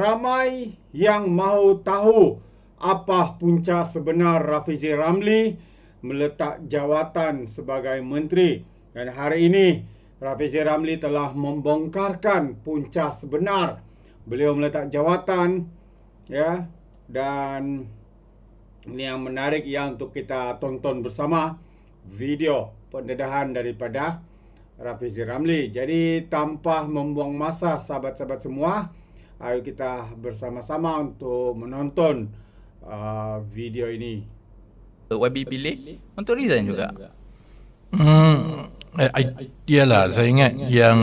ramai yang mahu tahu apa punca sebenar Rafizi Ramli meletak jawatan sebagai menteri. Dan hari ini Rafizi Ramli telah membongkarkan punca sebenar. Beliau meletak jawatan ya dan ini yang menarik ya untuk kita tonton bersama video pendedahan daripada Rafizi Ramli. Jadi tanpa membuang masa sahabat-sahabat semua, ayo kita bersama-sama untuk menonton uh, video ini. YB pilih untuk resign juga. Hmm, eh, I, iyalah saya ingat yang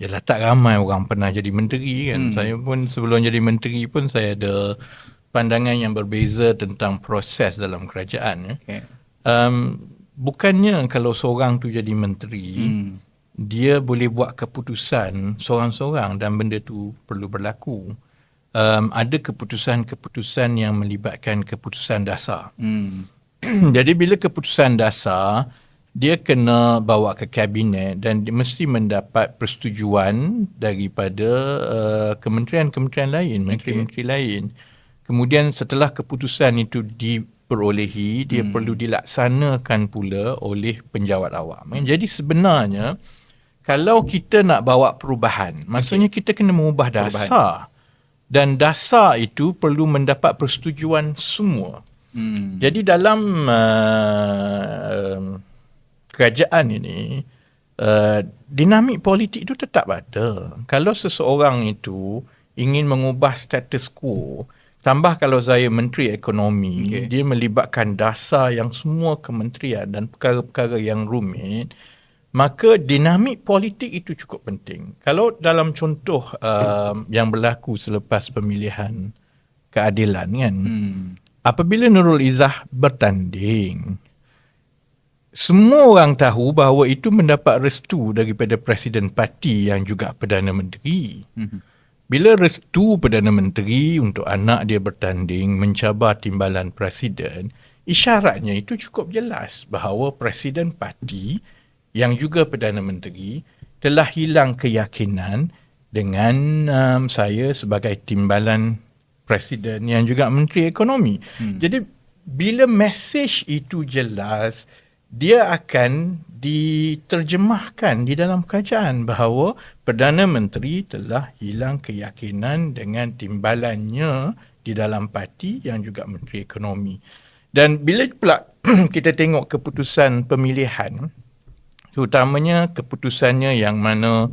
Yalah tak ramai orang pernah jadi menteri kan. Hmm. Saya pun sebelum jadi menteri pun saya ada pandangan yang berbeza tentang proses dalam kerajaan. Ya. Okay. Um, bukannya kalau seorang tu jadi menteri, hmm. Dia boleh buat keputusan seorang-seorang dan benda tu perlu berlaku. Um, ada keputusan-keputusan yang melibatkan keputusan dasar. Hmm. jadi bila keputusan dasar dia kena bawa ke kabinet dan dia mesti mendapat persetujuan daripada uh, kementerian-kementerian lain, menteri-menteri okay. lain. Kemudian setelah keputusan itu diperolehi, dia hmm. perlu dilaksanakan pula oleh penjawat awam. Hmm. Jadi sebenarnya kalau kita nak bawa perubahan, maksudnya kita kena mengubah dasar. Perubahan. Dan dasar itu perlu mendapat persetujuan semua. Hmm. Jadi dalam uh, kerajaan ini uh, dinamik politik itu tetap ada. Kalau seseorang itu ingin mengubah status quo, tambah kalau saya menteri ekonomi, okay. dia melibatkan dasar yang semua kementerian dan perkara-perkara yang rumit, maka dinamik politik itu cukup penting. Kalau dalam contoh uh, yang berlaku selepas pemilihan keadilan kan, hmm. apabila Nurul Izzah bertanding, semua orang tahu bahawa itu mendapat restu daripada Presiden Parti yang juga Perdana Menteri. Mhm. Bila restu Perdana Menteri untuk anak dia bertanding mencabar timbalan Presiden, isyaratnya itu cukup jelas bahawa Presiden Parti yang juga Perdana Menteri telah hilang keyakinan dengan um, saya sebagai timbalan Presiden yang juga Menteri Ekonomi. Hmm. Jadi bila mesej itu jelas, dia akan diterjemahkan di dalam kerajaan bahawa Perdana Menteri telah hilang keyakinan dengan timbalannya di dalam parti yang juga Menteri Ekonomi. Dan bila pula kita tengok keputusan pemilihan, terutamanya keputusannya yang mana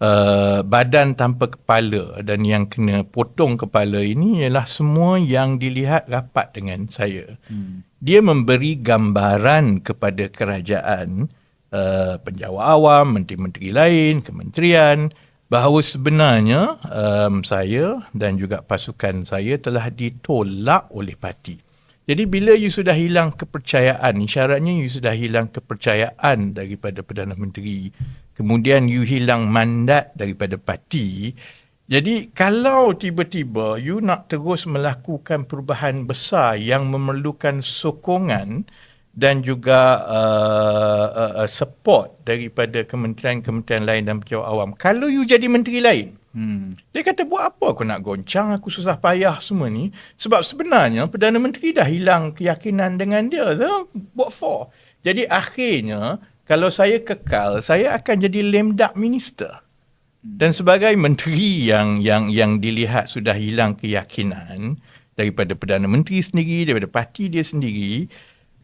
uh, badan tanpa kepala dan yang kena potong kepala ini ialah semua yang dilihat rapat dengan saya. Hmm. Dia memberi gambaran kepada kerajaan, uh, penjawat awam, menteri-menteri lain, kementerian bahawa sebenarnya um, saya dan juga pasukan saya telah ditolak oleh parti. Jadi bila you sudah hilang kepercayaan, isyaratnya you sudah hilang kepercayaan daripada Perdana Menteri kemudian you hilang mandat daripada parti jadi kalau tiba-tiba you nak terus melakukan perubahan besar yang memerlukan sokongan dan juga uh, uh, uh, support daripada kementerian-kementerian lain dan pejabat awam kalau you jadi menteri lain Hmm. Dia kata buat apa aku nak goncang aku susah payah semua ni sebab sebenarnya Perdana Menteri dah hilang keyakinan dengan dia so, buat for. Jadi akhirnya kalau saya kekal, saya akan jadi lame duck minister. Dan sebagai menteri yang yang yang dilihat sudah hilang keyakinan daripada Perdana Menteri sendiri, daripada parti dia sendiri,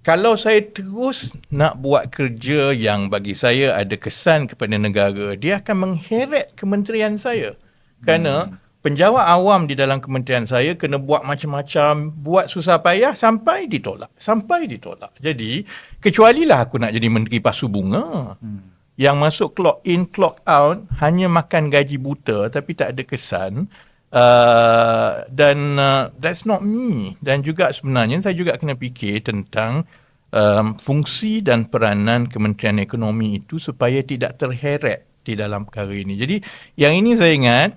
kalau saya terus nak buat kerja yang bagi saya ada kesan kepada negara, dia akan mengheret kementerian saya. Kerana hmm penjawat awam di dalam kementerian saya kena buat macam-macam, buat susah payah sampai ditolak. Sampai ditolak. Jadi, kecuali lah aku nak jadi menteri pasu bunga. Hmm. Yang masuk clock in, clock out, hanya makan gaji buta tapi tak ada kesan. Uh, dan uh, that's not me. Dan juga sebenarnya saya juga kena fikir tentang um, fungsi dan peranan Kementerian Ekonomi itu supaya tidak terheret di dalam perkara ini. Jadi, yang ini saya ingat,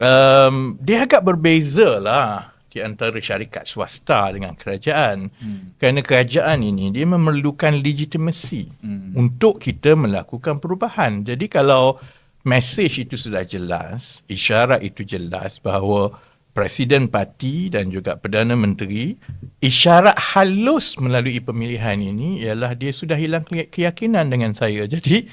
um, dia agak berbeza lah di antara syarikat swasta dengan kerajaan. Hmm. Kerana kerajaan ini dia memerlukan legitimasi hmm. untuk kita melakukan perubahan. Jadi kalau mesej itu sudah jelas, isyarat itu jelas bahawa Presiden parti dan juga Perdana Menteri isyarat halus melalui pemilihan ini ialah dia sudah hilang ke- keyakinan dengan saya. Jadi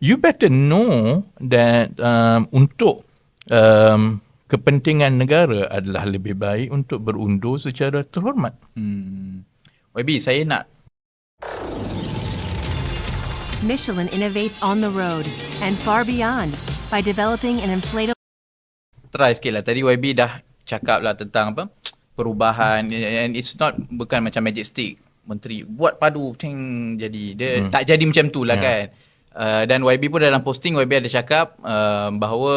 you better know that um, untuk um, kepentingan negara adalah lebih baik untuk berundur secara terhormat. Hmm. YB, saya nak Michelin innovates on the road and far beyond by developing an inflatable try sikit lah. Tadi YB dah cakap lah tentang apa perubahan and it's not bukan macam magic stick menteri buat padu ting jadi dia hmm. tak jadi macam tu lah Ya. kan uh, dan YB pun dalam posting YB ada cakap uh, bahawa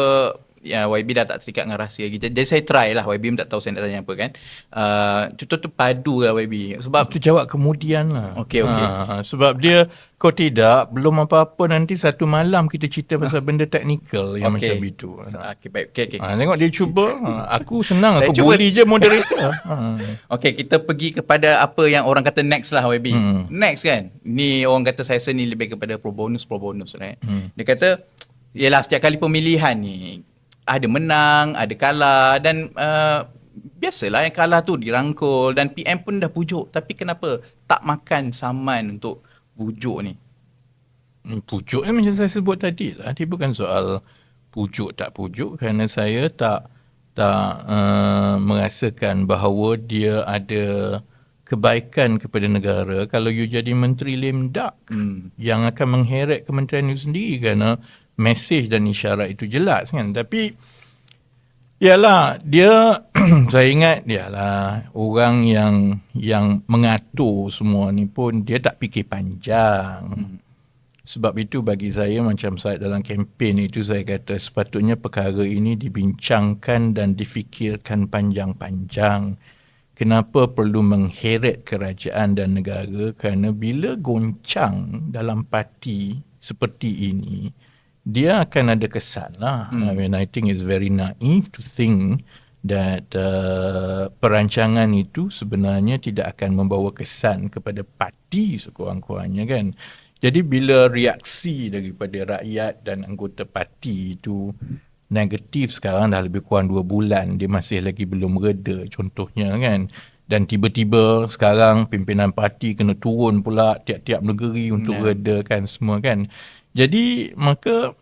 ya YB dah tak terikat dengan rahsia lagi. Jadi saya try lah YB tak tahu saya nak tanya apa kan. Uh, contoh tu padu lah YB sebab Itu jawab kemudian lah. Okey, okey. Ha, sebab dia, kau tidak, belum apa-apa nanti satu malam kita cerita pasal benda teknikal yang Okey. macam itu. So, okay, baik. Okay, okay. Ha, tengok dia cuba. Ha, aku senang, Saya aku cuba. bully je moderator. ha. Okay, kita pergi kepada apa yang orang kata next lah YB. Hmm. Next kan. Ni orang kata saya ni lebih kepada pro bonus pro bonus right. Hmm. Dia kata ialah setiap kali pemilihan ni ada menang, ada kalah dan uh, biasalah yang kalah tu dirangkul dan PM pun dah pujuk tapi kenapa tak makan saman untuk pujuk ni? Hmm, Pujuk ni macam saya sebut tadi lah. Dia bukan soal pujuk tak pujuk kerana saya tak tak uh, merasakan bahawa dia ada kebaikan kepada negara kalau you jadi menteri lame duck Hmm. yang akan mengheret kementerian itu sendiri kerana mesej dan isyarat itu jelas kan tapi Yalah, dia saya ingat yalah orang yang yang mengatur semua ni pun dia tak fikir panjang. Sebab itu bagi saya macam saya dalam kempen itu saya kata sepatutnya perkara ini dibincangkan dan difikirkan panjang-panjang. Kenapa perlu mengheret kerajaan dan negara? Kerana bila goncang dalam parti seperti ini, dia akan ada kesan lah. Hmm. I mean, I think it's very naive to think that uh, perancangan itu sebenarnya tidak akan membawa kesan kepada parti sekurang-kurangnya kan. Jadi bila reaksi daripada rakyat dan anggota parti itu negatif sekarang dah lebih kurang dua bulan dia masih lagi belum reda contohnya kan dan tiba-tiba sekarang pimpinan parti kena turun pula tiap-tiap negeri untuk Ya. redakan semua kan jadi maka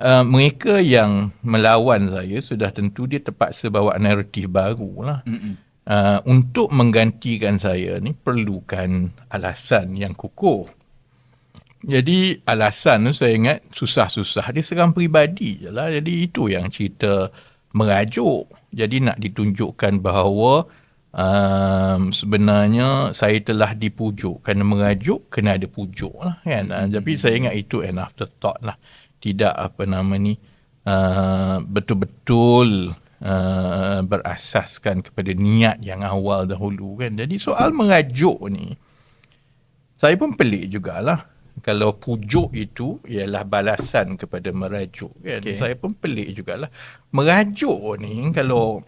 uh, mereka yang melawan saya sudah tentu dia terpaksa bawa naratif baru lah uh, untuk menggantikan saya ni perlukan alasan yang kukuh jadi alasan tu saya ingat susah-susah dia serang peribadi je lah. Jadi itu yang cerita merajuk. Jadi nak ditunjukkan bahawa um, sebenarnya saya telah dipujuk. Kerana merajuk kena ada pujuk lah kan. Hmm. Tapi saya ingat itu an afterthought lah. Tidak apa nama ni uh, betul-betul uh, berasaskan kepada niat yang awal dahulu kan. Jadi soal merajuk ni saya pun pelik jugalah kalau pujuk itu ialah balasan kepada merajuk kan. Okay. Saya pun pelik jugalah. Merajuk ni kalau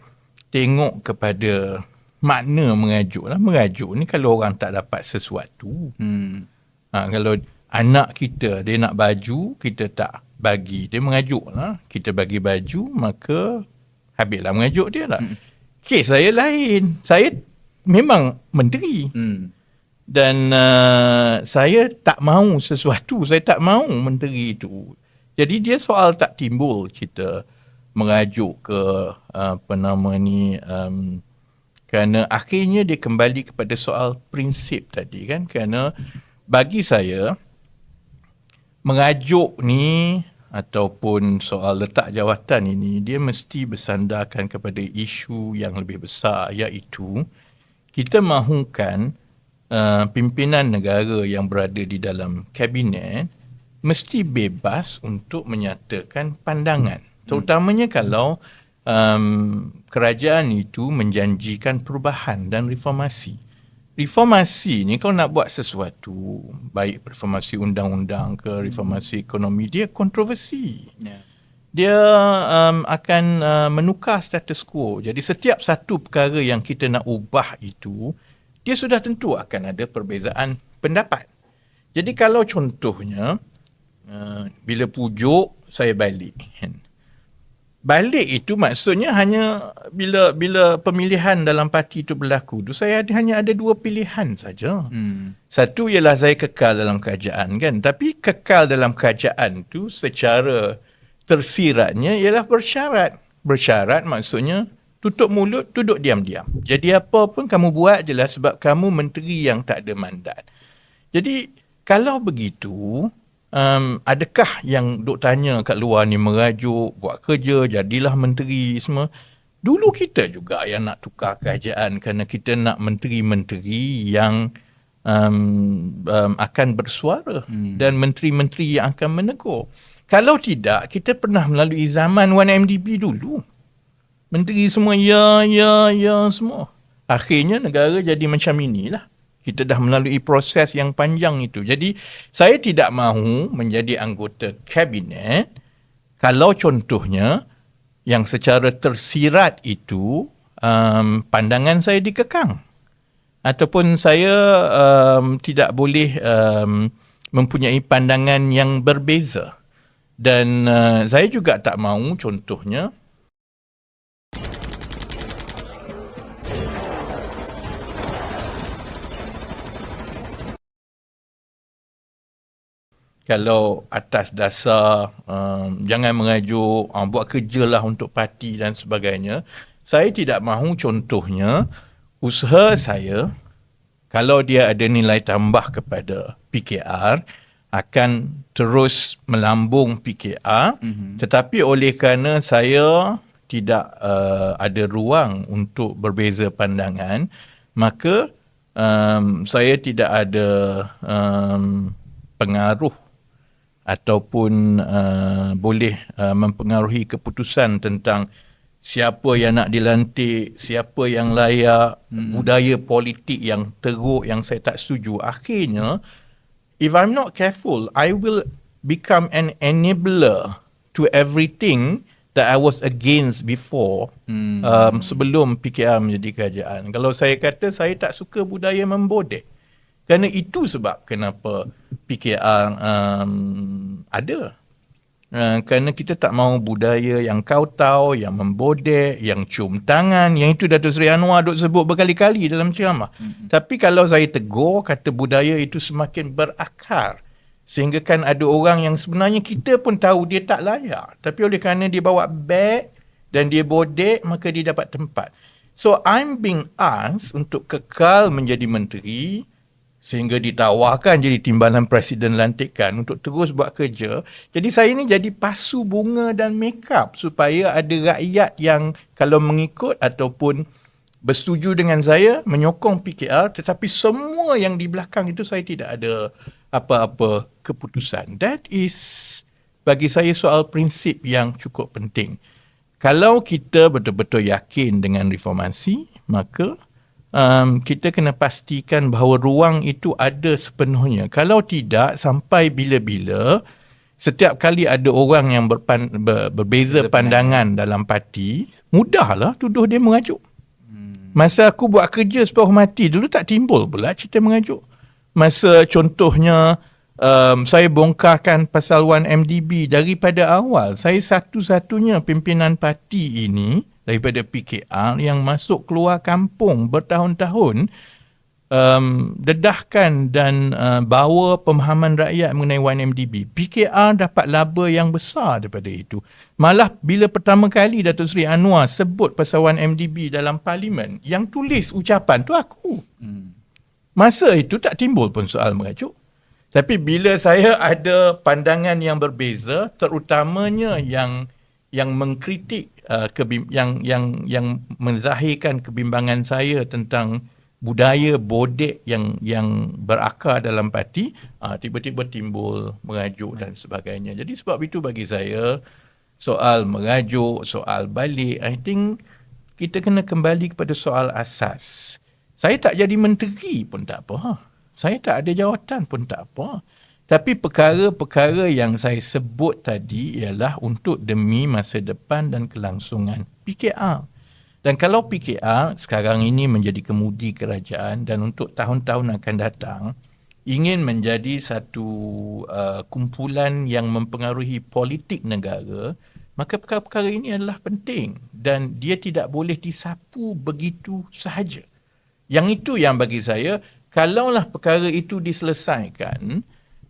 tengok kepada makna merajuk lah. Merajuk ni kalau orang tak dapat sesuatu. Hmm. Ha, kalau anak kita dia nak baju, kita tak bagi. Dia mengajuk lah. Kita bagi baju, maka habislah mengajuk dia lah. Hmm. Kes saya lain. Saya memang menteri Hmm. dan uh, saya tak mahu sesuatu saya tak mahu menteri itu jadi dia soal tak timbul kita merajuk ke uh, apa nama ni um, kerana akhirnya dia kembali kepada soal prinsip tadi kan. Kerana bagi saya mengajuk ni ataupun soal letak jawatan ini dia mesti bersandarkan kepada isu yang lebih besar iaitu kita mahukan uh, pimpinan negara yang berada di dalam kabinet mesti bebas untuk menyatakan pandangan. Terutamanya kalau um, kerajaan itu menjanjikan perubahan dan reformasi reformasi ni kalau nak buat sesuatu baik reformasi undang-undang ke reformasi ekonomi dia kontroversi Yeah. dia um, akan uh, menukar status quo. Jadi setiap satu perkara yang kita nak ubah itu, dia sudah tentu akan ada perbezaan pendapat. Jadi kalau contohnya, uh, bila pujuk, saya balik. Balik itu maksudnya hanya bila bila pemilihan dalam parti itu berlaku tu saya ada, hanya ada dua pilihan saja. Hmm. Satu ialah saya kekal dalam kerajaan kan tapi kekal dalam kerajaan tu secara tersiratnya ialah bersyarat. Bersyarat maksudnya tutup mulut duduk diam-diam. Jadi apa pun kamu buat jelas sebab kamu menteri yang tak ada mandat. Jadi kalau begitu um, adakah yang duk tanya kat luar ni merajuk, buat kerja, jadilah menteri semua. Dulu kita juga yang nak tukar kerajaan kerana kita nak menteri-menteri yang um, um, akan bersuara hmm. dan menteri-menteri yang akan menegur. Kalau tidak, kita pernah melalui zaman 1MDB dulu. Menteri semua ya, ya, ya semua. Akhirnya negara jadi macam inilah. Kita dah melalui proses yang panjang itu. Jadi saya tidak mahu menjadi anggota kabinet kalau contohnya yang secara tersirat itu um, pandangan saya dikekang. Ataupun saya um, tidak boleh um, mempunyai pandangan yang berbeza. Dan uh, saya juga tak mahu contohnya kalau atas dasar um, jangan mengajuk um, buat kerjalah untuk parti dan sebagainya saya tidak mahu contohnya usaha saya kalau dia ada nilai tambah kepada PKR akan terus melambung PKR mm-hmm. tetapi oleh kerana saya tidak uh, ada ruang untuk berbeza pandangan maka um, saya tidak ada um, pengaruh ataupun uh, boleh uh, mempengaruhi keputusan tentang siapa yang nak dilantik, siapa yang layak, hmm. budaya politik yang teruk yang saya tak setuju. Akhirnya, if I'm not careful, I will become an enabler to everything that I was against before hmm. um, sebelum PKR menjadi kerajaan. Kalau saya kata saya tak suka budaya membodek, kerana itu sebab kenapa PKR um, ada. Uh, kerana kita tak mahu budaya yang kau tahu, yang membodek, yang cium tangan. Yang itu Datuk Seri Anwar duk sebut berkali-kali dalam ceramah. Mm-hmm. Tapi kalau saya tegur, kata budaya itu semakin berakar. Sehingga kan ada orang yang sebenarnya kita pun tahu dia tak layak. Tapi oleh kerana dia bawa beg dan dia bodek, maka dia dapat tempat. So I'm being asked untuk kekal menjadi menteri sehingga ditawarkan jadi timbalan presiden lantikan untuk terus buat kerja. Jadi saya ni jadi pasu bunga dan make up supaya ada rakyat yang kalau mengikut ataupun bersetuju dengan saya menyokong PKR tetapi semua yang di belakang itu saya tidak ada apa-apa keputusan. That is bagi saya soal prinsip yang cukup penting. Kalau kita betul-betul yakin dengan reformasi, maka um, kita kena pastikan bahawa ruang itu ada sepenuhnya. Kalau tidak, sampai bila-bila setiap kali ada orang yang berpan, ber, berbeza Beza pandangan pandang. dalam parti, mudahlah tuduh dia mengajuk. Hmm. Masa aku buat kerja separuh mati, dulu tak timbul pula cerita mengajuk. Masa contohnya, um, saya bongkarkan pasal 1MDB daripada awal, saya satu-satunya pimpinan parti ini, daripada PKR yang masuk keluar kampung bertahun-tahun um, dedahkan dan uh, bawa pemahaman rakyat mengenai 1MDB. PKR dapat laba yang besar daripada itu. Malah bila pertama kali Datuk Seri Anwar sebut pasal 1MDB dalam parlimen, yang tulis ucapan tu aku. Hmm. Masa itu tak timbul pun soal mengajuk. Tapi bila saya ada pandangan yang berbeza, terutamanya yang yang mengkritik uh, kebim- yang yang yang menzahirkan kebimbangan saya tentang budaya bodek yang yang berakar dalam parti uh, tiba-tiba timbul mengajuk dan sebagainya. Jadi sebab itu bagi saya soal mengajuk, soal balik, I think kita kena kembali kepada soal asas. Saya tak jadi menteri pun tak apa. Saya tak ada jawatan pun tak apa. Tapi perkara-perkara yang saya sebut tadi ialah untuk demi masa depan dan kelangsungan PKR. Dan kalau PKR sekarang ini menjadi kemudi kerajaan dan untuk tahun-tahun akan datang ingin menjadi satu uh, kumpulan yang mempengaruhi politik negara maka perkara-perkara ini adalah penting dan dia tidak boleh disapu begitu sahaja. Yang itu yang bagi saya, kalaulah perkara itu diselesaikan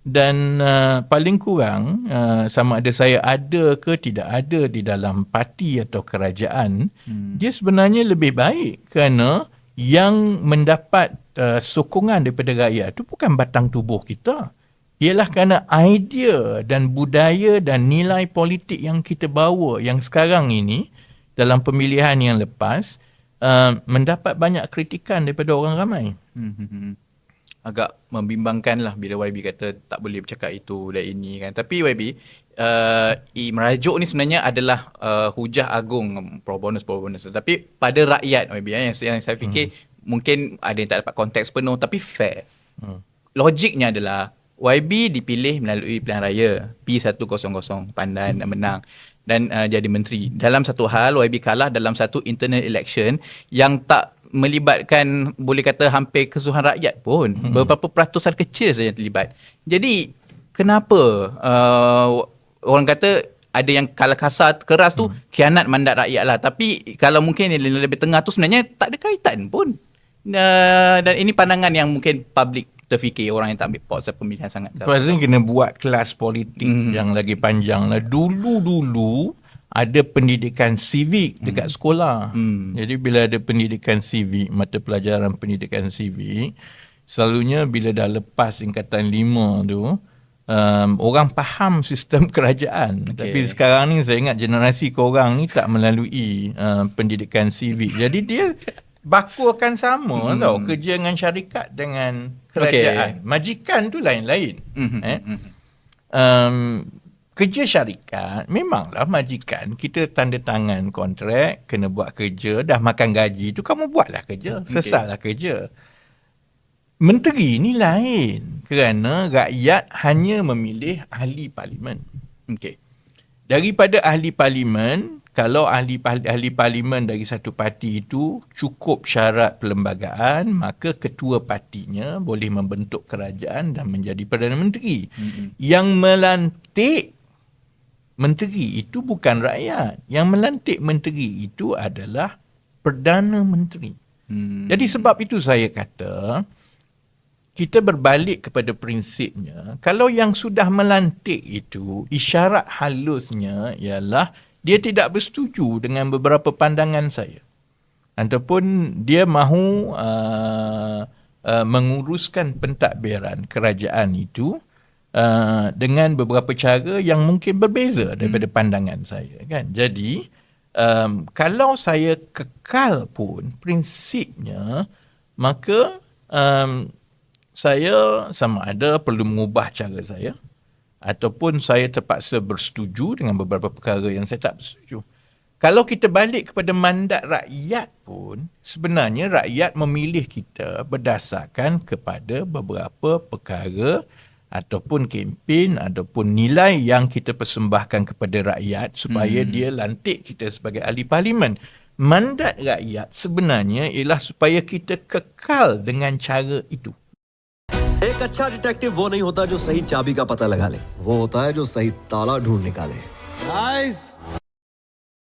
dan uh, paling kurang uh, sama ada saya ada ke tidak ada di dalam parti atau kerajaan, hmm. dia sebenarnya lebih baik kerana yang mendapat uh, sokongan daripada rakyat itu bukan batang tubuh kita ialah kerana idea dan budaya dan nilai politik yang kita bawa yang sekarang ini dalam pemilihan yang lepas uh, mendapat banyak kritikan daripada orang ramai. Hmm, hmm, hmm. Agak membimbangkan lah bila YB kata tak boleh bercakap itu dan ini kan. Tapi YB, uh, merajuk ni sebenarnya adalah uh, hujah agung pro bonus pro bonus. Tapi pada rakyat YB eh, yang, yang saya fikir hmm. mungkin ada yang tak dapat konteks penuh tapi fair. Hmm. Logiknya adalah YB dipilih melalui pilihan raya P100 Pandan dan menang dan uh, jadi menteri. Dalam satu hal YB kalah dalam satu internal election yang tak melibatkan boleh kata hampir keseluruhan rakyat pun. Hmm. Beberapa peratusan kecil saja yang terlibat. Jadi kenapa uh, orang kata ada yang kalah kasar keras tu hmm. kianat mandat rakyat lah. Tapi kalau mungkin yang lebih tengah tu sebenarnya tak ada kaitan pun. Uh, dan ini pandangan yang mungkin public terfikir orang yang tak ambil pot pemilihan sangat. Lepas ni kena buat kelas politik hmm. yang lagi panjang lah. Dulu-dulu ada pendidikan civic dekat hmm. sekolah. Hmm. Jadi bila ada pendidikan civic, mata pelajaran pendidikan civic, selalunya bila dah lepas tingkatan lima tu, um, orang faham sistem kerajaan. Okay. Tapi sekarang ni saya ingat generasi korang ni tak melalui uh, pendidikan civic. Jadi dia baku akan sama hmm. tau kerja dengan syarikat dengan kerajaan. Okay. Majikan tu lain-lain. Hmm. Eh? Um, kerja syarikat memanglah majikan kita tanda tangan kontrak kena buat kerja dah makan gaji tu kamu buatlah kerja sesallah okay. kerja menteri ni lain kerana rakyat hanya memilih ahli parlimen okey daripada ahli parlimen kalau ahli ahli parlimen dari satu parti itu cukup syarat perlembagaan maka ketua partinya boleh membentuk kerajaan dan menjadi perdana menteri mm-hmm. yang melantik menteri itu bukan rakyat. Yang melantik menteri itu adalah perdana menteri. Mm-hmm. jadi sebab itu saya kata kita berbalik kepada prinsipnya kalau yang sudah melantik itu isyarat halusnya ialah dia tidak bersetuju dengan beberapa pandangan saya. Ataupun dia mahu uh, uh, menguruskan pentadbiran kerajaan itu uh, dengan beberapa cara yang mungkin berbeza daripada hmm. pandangan saya kan jadi um, kalau saya kekal pun prinsipnya maka um, saya sama ada perlu mengubah cara saya ataupun saya terpaksa bersetuju dengan beberapa perkara yang saya tak bersetuju. Kalau kita balik kepada mandat rakyat pun, sebenarnya rakyat memilih kita berdasarkan kepada beberapa perkara ataupun kempen ataupun nilai yang kita persembahkan kepada rakyat supaya hmm. dia lantik kita sebagai ahli parlimen. Mandat rakyat sebenarnya ialah supaya kita kekal dengan cara itu. एक अच्छा डिटेक्टिव वो नहीं होता जो सही चाबी का पता लगा ले वो होता है जो सही ताला ढूंढ निकाले nice.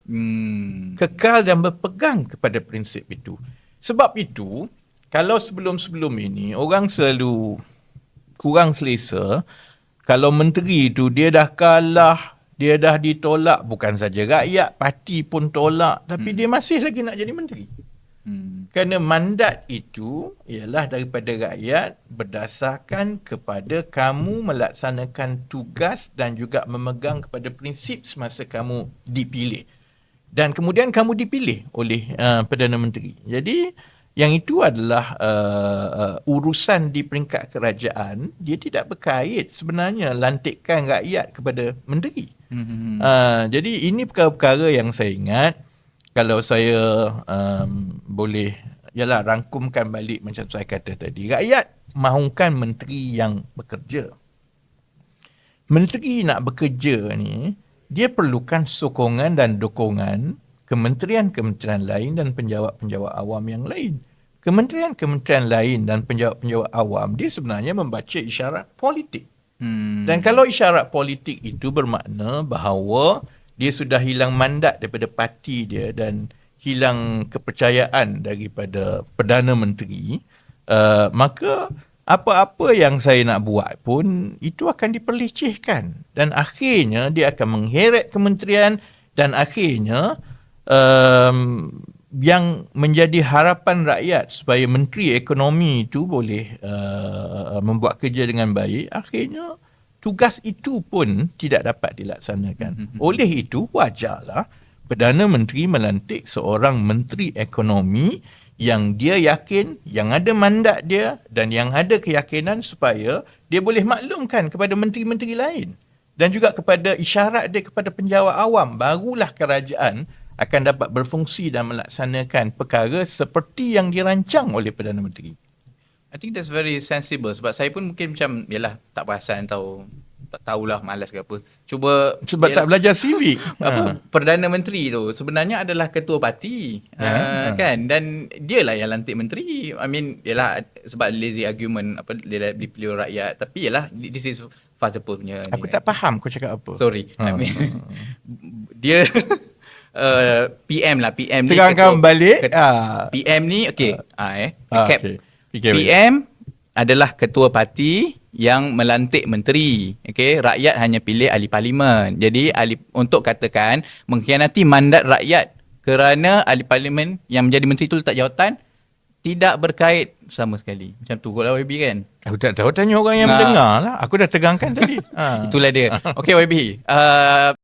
Hmm, kekal dan berpegang kepada prinsip itu. Sebab itu, kalau sebelum-sebelum ini orang selalu kurang selesa, kalau menteri itu dia dah kalah, dia dah ditolak, bukan saja rakyat, parti pun tolak, tapi hmm. dia masih lagi nak jadi menteri. Hmm. Kerana mandat itu ialah daripada rakyat berdasarkan kepada kamu melaksanakan tugas dan juga memegang kepada prinsip semasa kamu dipilih. Dan kemudian kamu dipilih oleh uh, Perdana Menteri. Jadi yang itu adalah uh, uh, urusan di peringkat kerajaan. Dia tidak berkait sebenarnya lantikan rakyat kepada menteri. Hmm. Uh, jadi ini perkara-perkara yang saya ingat kalau saya um, boleh yalah rangkumkan balik macam saya kata tadi rakyat mahukan menteri yang bekerja menteri nak bekerja ni dia perlukan sokongan dan dukungan kementerian-kementerian lain dan penjawat-penjawat awam yang lain. Kementerian-kementerian lain dan penjawat-penjawat awam dia sebenarnya membaca isyarat politik. Hmm. dan kalau isyarat politik itu bermakna bahawa dia sudah hilang mandat daripada parti dia dan hilang kepercayaan daripada Perdana Menteri, uh, maka apa-apa yang saya nak buat pun itu akan diperlecehkan. Dan akhirnya dia akan mengheret kementerian dan akhirnya um, yang menjadi harapan rakyat supaya menteri ekonomi itu boleh uh, membuat kerja dengan baik akhirnya tugas itu pun tidak dapat dilaksanakan. Oleh itu wajarlah Perdana Menteri melantik seorang menteri ekonomi yang dia yakin, yang ada mandat dia dan yang ada keyakinan supaya dia boleh maklumkan kepada menteri-menteri lain dan juga kepada isyarat dia kepada penjawat awam. Barulah kerajaan akan dapat berfungsi dan melaksanakan perkara seperti yang dirancang oleh Perdana Menteri. I think that's very sensible sebab saya pun mungkin macam yalah tak perasan tahu tak tahulah malas ke apa. Cuba Sebab yalah, tak belajar civic. apa Ha. Perdana Menteri tu sebenarnya adalah ketua parti Ya, uh, ha. kan dan dia lah yang lantik menteri I mean yalah sebab lazy argument apa dia dipilih rakyat tapi yalah this is Fazapur punya ni Aku tak faham kau cakap apa. sorry I Ha. mean dia uh, PM lah PM ni Sekarang kau balik. ket- ah. PM ni okey ah eh Ah, recap okey. PKW. PM adalah ketua parti yang melantik menteri. Okey, rakyat hanya pilih ahli parlimen. Jadi ahli untuk katakan mengkhianati mandat rakyat kerana ahli parlimen yang menjadi menteri itu letak jawatan tidak berkait sama sekali. Macam tu kot lah YB kan. Aku tak tahu tanya orang yang Nah. mendengar lah. Aku dah tegangkan tadi. Ha. Itulah dia. Okey YB. Uh,